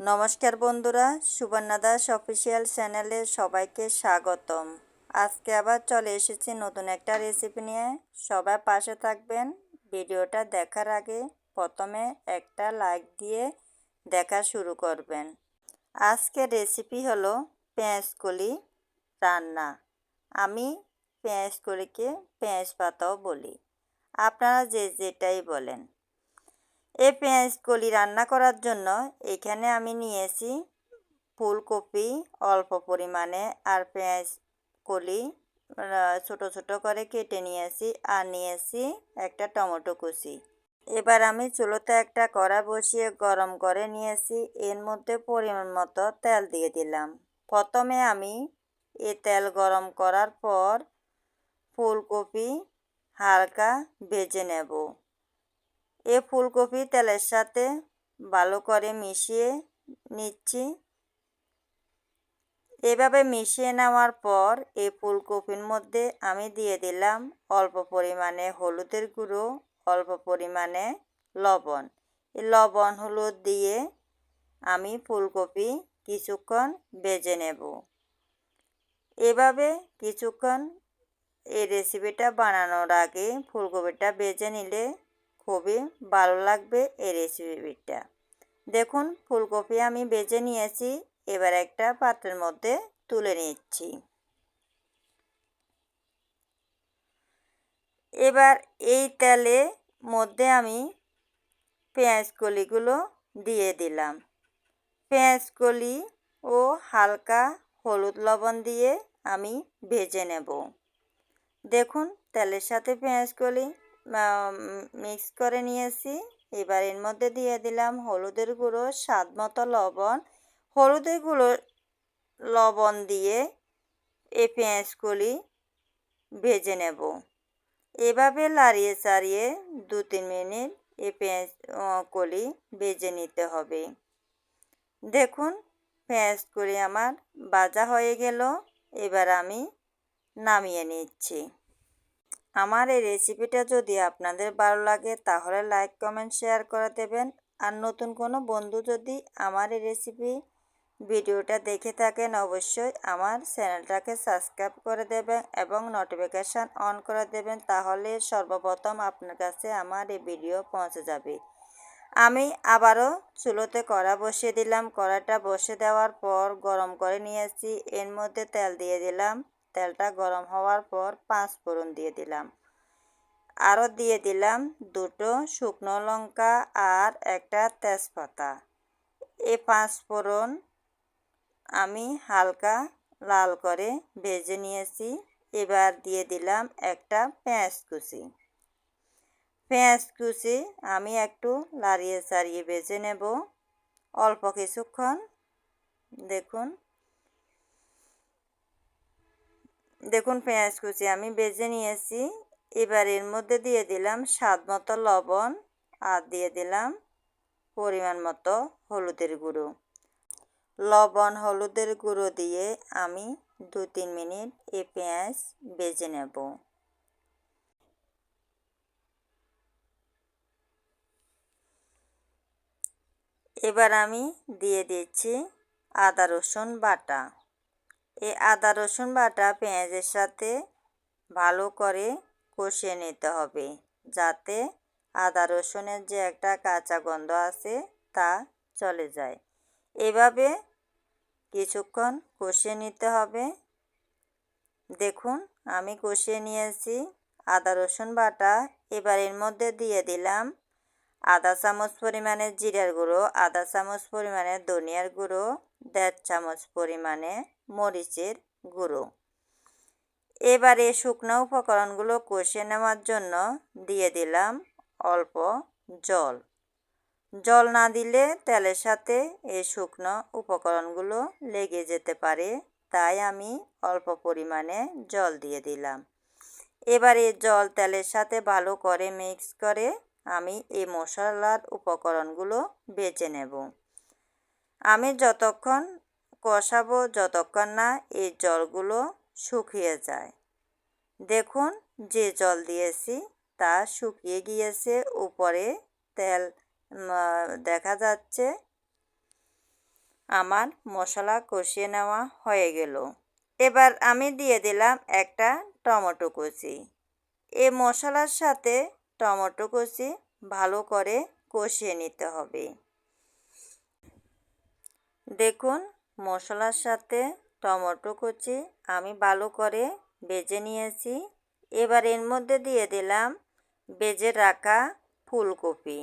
নমস্কার বন্ধুরা, সুবর্ণা দাস অফিসিয়াল চ্যানেলে সবাইকে স্বাগতম। আজকে আবার চলে এসেছি নতুন একটা রেসিপি নিয়ে। সবাই পাশে থাকবেন। ভিডিওটা দেখার আগে প্রথমে একটা লাইক দিয়ে দেখা শুরু করবেন। আজকের রেসিপি হলো পেঁয়াজ কলি রান্না। আমি পেঁয়াজ কলিকে পেঁয়াজ পাতাও বলি। আপনারা যে যেটাই বলেন। এই পেঁয়াজ কলি রান্না করার জন্য এখানে আমি নিয়েছি ফুলকপি অল্প পরিমাণে আর পেঁয়াজ কলি ছোট ছোট করে কেটে নিয়েছি আর নিয়েছি একটা টমেটো কুচি। এবার আমি চুলোতে একটা কড়া বসিয়ে গরম করে নিয়েছি, এর মধ্যে পরিমাণ মতো তেল দিয়ে দিলাম। প্রথমে আমি এ তেল গরম করার পর ফুলকপি হালকা ভেজে নেব। এ ফুলকপি তেলের সাথে ভালো করে মিশিয়ে নিচ্ছি। এভাবে মিশিয়ে নেওয়ার পর এই ফুলকপির মধ্যে আমি দিয়ে দিলাম অল্প পরিমাণে হলুদের গুঁড়ো, অল্প পরিমাণে লবণ। এই লবণ, হলুদ দিয়ে আমি ফুলকপি কিছুক্ষণ বেজে নেব। এভাবে কিছুক্ষণ এই রেসিপিটা বানানোর আগে ফুলকপিটা বেজে নিলে খুবই ভালো লাগবে এই রেসিপিটা দেখুন, ফুলকপি আমি বেজে নিয়েছি, এবার একটা পাত্রের মধ্যে তুলে নিচ্ছি। এবার এই তেলে মধ্যে আমি পেঁয়াজ কলিগুলো দিয়ে দিলাম। পেঁয়াজ কলি ও হালকা হলুদ লবণ দিয়ে আমি ভেজে নেব। দেখুন, তেলের সাথে পেঁয়াজ কলি মিক্স করে নিয়েছি। এবার এর মধ্যে দিয়ে দিলাম হলুদের গুঁড়ো, স্বাদ মতো লবণ। হলুদের গুঁড়ো লবণ দিয়ে এই পেঁয়াজগুলি ভেজে নেব। এভাবে লাড়িয়ে চাড়িয়ে দু তিন মিনিট এই পেঁয়াজ কলি ভেজে নিতে হবে। দেখুন, পেঁয়াজ কলি আমার বাজা হয়ে গেল। এবার আমি নামিয়ে নিচ্ছি। আমার এই রেসিপিটা যদি আপনাদের ভালো লাগে, তাহলে লাইক কমেন্ট শেয়ার করে দেবেন। আর নতুন কোনো বন্ধু যদি আমার এই রেসিপি ভিডিওটা দেখে থাকেন, অবশ্যই আমার চ্যানেলটাকে সাবস্ক্রাইব করে দেবেন এবং নোটিফিকেশান অন করে দেবেন, তাহলে সর্বপ্রথম আপনার কাছে আমার এই ভিডিও পৌঁছে যাবে। আমি আবারও চুলোতে কড়া বসিয়ে দিলাম। কড়াটা বসে দেওয়ার পর গরম করে নিয়েছি। এর মধ্যে তেল দিয়ে দিলাম। তেলটা গরম হওয়ার পর পাঁচ ফোড়ন দিয়ে দিলাম। আরও দিয়ে দিলাম দুটো শুকনো লঙ্কা আর একটা তেজপাতা। এই পাঁচ ফোড়ন আমি হালকা লাল করে ভেজে নিয়েছি। এবার দিয়ে দিলাম একটা পেঁয়াজ কুচি। পেঁয়াজ কুচি আমি একটু লাড়িয়ে চাড়িয়ে ভেজে নেব। অল্প কিছুক্ষণ দেখুন দেখুন পেঁয়াজ কুচি আমি বেজে নিয়েছি। এবার এর মধ্যে দিয়ে দিলাম স্বাদ মতো লবণ আর দিয়ে দিলাম পরিমাণ মতো হলুদের গুঁড়ো। লবণ, হলুদের গুঁড়ো দিয়ে আমি দু তিন মিনিট এই পেঁয়াজ বেজে নেব। এবার আমি দিয়ে দিচ্ছি আদা রসুন বাটা। এই আদা, রসুন বাটা পেঁয়াজের সাথে ভালো করে কষিয়ে নিতে হবে যাতে আদা, রসুনের যে একটা কাঁচা গন্ধ আছে তা চলে যায়। এভাবে কিছুক্ষণ কষিয়ে নিতে হবে। দেখুন, আমি কষিয়ে নিয়েছি আদা, রসুন বাটা। এবার এর মধ্যে দিয়ে দিলাম আধা চামচ পরিমাণে জিরার গুঁড়ো, আধা চামচ পরিমাণে ধনিয়ার গুঁড়ো দেড় চামচ পরিমাণে মরিচের গুঁড়ো। এবারে শুকনো উপকরণগুলো কষে নেওয়ার জন্য দিয়ে দিলাম অল্প জল। জল না দিলে তেলের সাথে এই শুকনো উপকরণগুলো লেগে যেতে পারে, তাই আমি অল্প পরিমাণে জল দিয়ে দিলাম। এবারে জল তেলের সাথে ভালো করে মিক্স করে আমি এই মশলার উপকরণগুলো বেছে নেব। আমি যতক্ষণ কষাবো, যতক্ষণ না এই জলগুলো শুকিয়ে যায়। দেখুন, যে জল দিয়েছি তা শুকিয়ে গিয়েছে। উপরে তেল দেখা যাচ্ছে আমার মশলা কষিয়ে নেওয়া হয়ে গেল। এবার আমি দিয়ে দিলাম একটা টমেটো কুচি। এ মশলার সাথে টমেটো কুচি ভালো করে কষিয়ে নিতে হবে। দেখুন, মশলার সাথে টমেটো কুচি আমি ভালো করে বেজে নিয়েছি। এবার এর মধ্যে দিয়ে দিলাম বেজে রাখা ফুলকপি।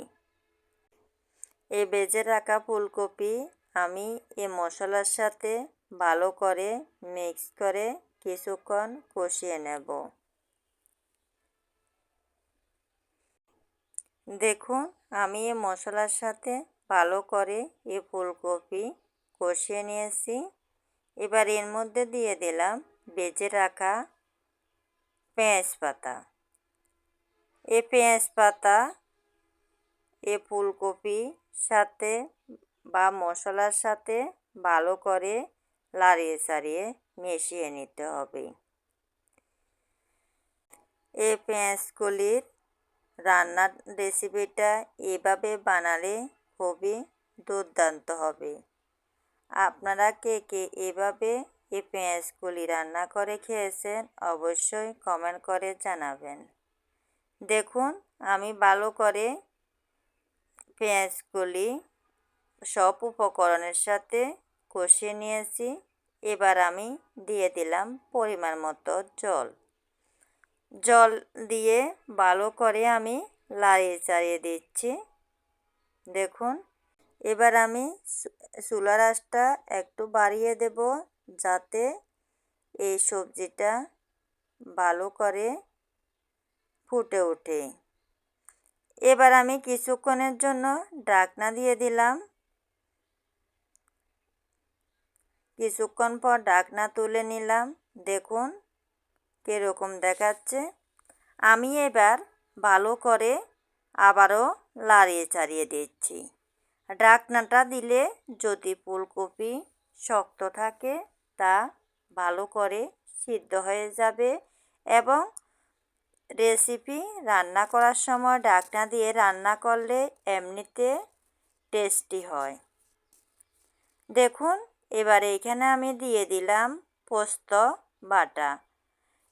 এই বেজে রাখা ফুলকপি আমি এ মশলার সাথে ভালো করে মিক্স করে কিছুক্ষণ কষিয়ে নেব। দেখুন, আমি এ মশলার সাথে ভালো করে এ ফুলকপি কষিয়ে নিয়েছি। এবার এর মধ্যে দিয়ে দিলাম বেজে রাখা পেঁয়াজ পাতা। এ পেঁয়াজ পাতা, এ ফুলকপি সাথে বা মশলার সাথে ভালো করে লাড়িয়ে চাড়িয়ে মিশিয়ে নিতে হবে। এ পেঁয়াজগুলির রান্নার রেসিপিটা এভাবে বানালে খুবই দুর্দান্ত হবে। আপনারা কে কে এভাবে এই পেঁয়াজগুলি রান্না করে খেয়েছেন অবশ্যই কমেন্ট করে জানাবেন। দেখুন, আমি ভালো করে পেঁয়াজগুলি সব উপকরণের সাথে কষিয়ে নিয়েছি। এবার আমি দিয়ে দিলাম পরিমাণ মতো জল। জল দিয়ে ভালো করে আমি লাড়িয়ে চাড়িয়ে দিচ্ছি। দেখুন এবার আমি চুলার আঁচটা একটু বাড়িয়ে দেব যাতে এই সবজিটা ভালো করে ফুটে ওঠে। এবার আমি কিছুক্ষণের জন্য ডাকনা দিয়ে দিলাম। কিছুক্ষণ পর ডাকনা তুলে নিলাম। দেখুন কীরকম দেখাচ্ছে। আমি এবার ভালো করে আবারও লাড়িয়ে চাড়িয়ে দিচ্ছি। ডাকনাটা দিলে যদি ফুলকপি শক্ত থাকে, তা ভালো করে সিদ্ধ হয়ে যাবে এবং রেসিপি রান্না করার সময় ডাকনা দিয়ে রান্না করলে এমনিতে টেস্টি হয়। দেখুন, এবারে এখানে আমি দিয়ে দিলাম পোস্ত বাটা।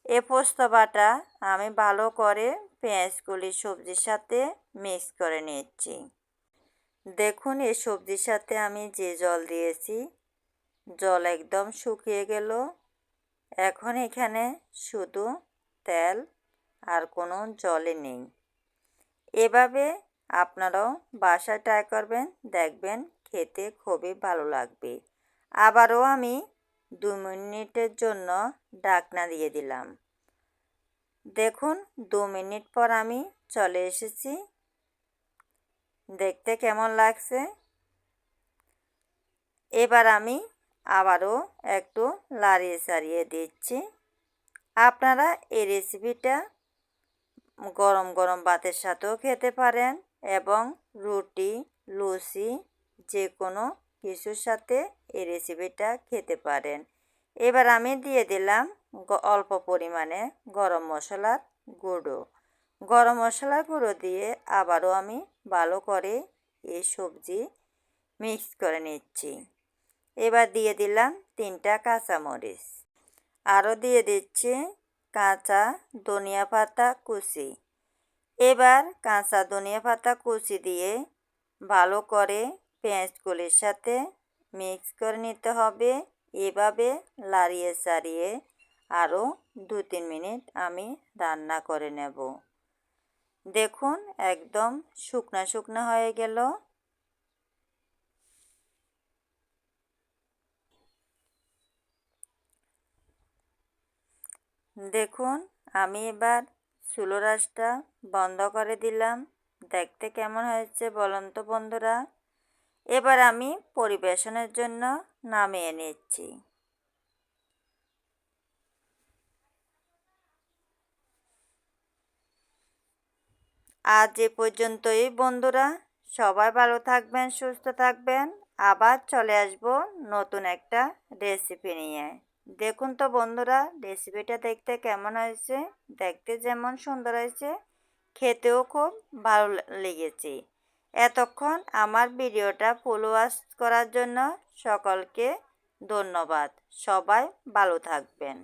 এ পোস্ত বাটা আমি ভালো করে পেঁয়াজগুলি সবজির সাথে মিক্স করে নিচ্ছি। দেখুন, এই সবজির সাথে আমি যে জল দিয়েছি, জল একদম শুকিয়ে গেল। এখন এখানে শুধু তেল আর কোনো জলে নেই। এভাবে আপনারাও বাসায় ট্রাই করবেন, দেখবেন খেতে খুবই ভালো লাগবে। আবারও আমি দু মিনিটের জন্য ডাকনা দিয়ে দিলাম। দেখুন, দু মিনিট পর আমি চলে এসেছি। দেখতে কেমন লাগছে? এবার আমি আবারও একটু লাড়িয়ে চাড়িয়ে দিচ্ছি। আপনারা এই রেসিপিটা গরম গরম ভাতের সাথেও খেতে পারেন এবং রুটি, লুচি যে কোনো কিছুর সাথে এই রেসিপিটা খেতে পারেন। এবার আমি দিয়ে দিলাম অল্প পরিমাণে গরম মশলার গুঁড়ো। গরম মশলার গুঁড়ো দিয়ে আবারও আমি ভালো করে এই সবজি মিক্স করে নিচ্ছি। এবার দিয়ে দিলাম তিনটা কাঁচামরিচ। আরও দিয়ে দিচ্ছি কাঁচা ধনিয়া পাতা কুচি। এবার কাঁচা ধনিয়া পাতা কুচি দিয়ে ভালো করে পেঁয়াজগুলির সাথে মিক্স করে নিতে হবে। এভাবে লাড়িয়ে চাড়িয়ে আরও দু তিন মিনিট আমি রান্না করে নেব। দেখুন, একদম শুকনা শুকনা হয়ে গেল। দেখুন, আমি এবার চুলো রাসটা বন্ধ করে দিলাম। দেখতে কেমন হয়েছে বলুন তো বন্ধুরা? এবার আমি পরিবেশনের জন্য নামিয়ে নিচ্ছি। আজ এ পর্যন্তই, বন্ধুরা। সবাই ভালো থাকবেন, সুস্থ থাকবেন। আবার চলে আসব নতুন একটা রেসিপি নিয়ে। দেখুন তো, বন্ধুরা রেসিপিটা দেখতে কেমন হয়েছে? দেখতে যেমন সুন্দর হয়েছে, খেতেও খুব ভালো লেগেছে। এতক্ষণ আমার ভিডিওটা ফুল ওয়াচ করার জন্য সকলকে ধন্যবাদ। সবাই ভালো থাকবেন।